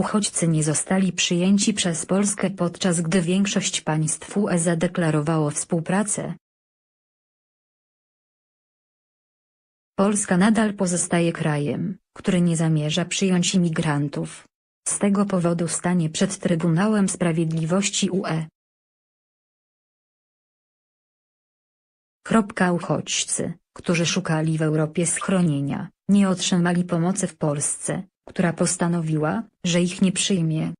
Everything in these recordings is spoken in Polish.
Uchodźcy nie zostali przyjęci przez Polskę podczas gdy większość państw UE zadeklarowało współpracę. Polska nadal pozostaje krajem, który nie zamierza przyjąć imigrantów. Z tego powodu stanie przed Trybunałem Sprawiedliwości UE. Kropka uchodźcy, którzy szukali w Europie schronienia, nie otrzymali pomocy w Polsce, która postanowiła, że ich nie przyjmie.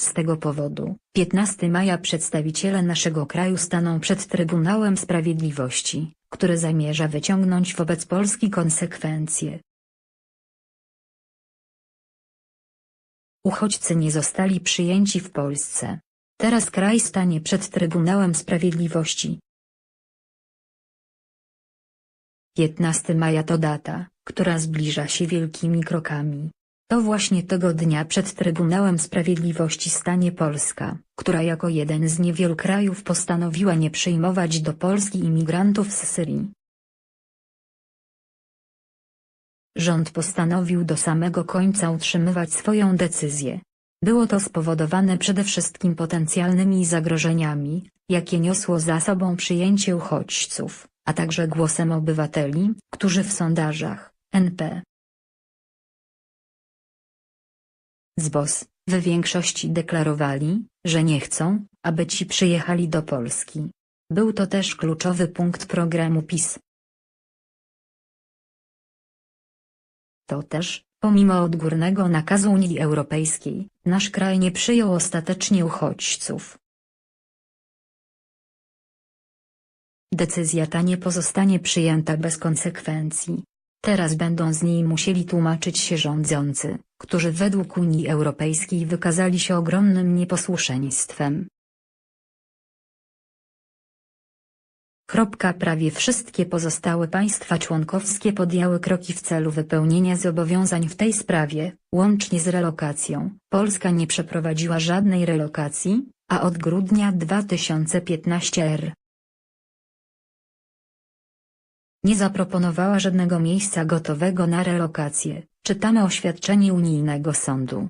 Z tego powodu, 15 maja przedstawiciele naszego kraju staną przed Trybunałem Sprawiedliwości, który zamierza wyciągnąć wobec Polski konsekwencje. Uchodźcy nie zostali przyjęci w Polsce. Teraz kraj stanie przed Trybunałem Sprawiedliwości. 15 maja to data, która zbliża się wielkimi krokami. To właśnie tego dnia przed Trybunałem Sprawiedliwości stanie Polska, która jako jeden z niewielu krajów postanowiła nie przyjmować do Polski imigrantów z Syrii. Rząd postanowił do samego końca utrzymywać swoją decyzję. Było to spowodowane przede wszystkim potencjalnymi zagrożeniami, jakie niosło za sobą przyjęcie uchodźców, a także głosem obywateli, którzy w sondażach, NP. ZBOS, w większości deklarowali, że nie chcą, aby ci przyjechali do Polski. Był to też kluczowy punkt programu PiS. To też, pomimo odgórnego nakazu Unii Europejskiej, nasz kraj nie przyjął ostatecznie uchodźców. Decyzja ta nie pozostanie przyjęta bez konsekwencji. Teraz będą z niej musieli tłumaczyć się rządzący, którzy według Unii Europejskiej wykazali się ogromnym nieposłuszeństwem. Prawie wszystkie pozostałe państwa członkowskie podjęły kroki w celu wypełnienia zobowiązań w tej sprawie, łącznie z relokacją. Polska nie przeprowadziła żadnej relokacji, a od grudnia 2015 r. nie zaproponowała żadnego miejsca gotowego na relokację, czytamy oświadczenie unijnego sądu.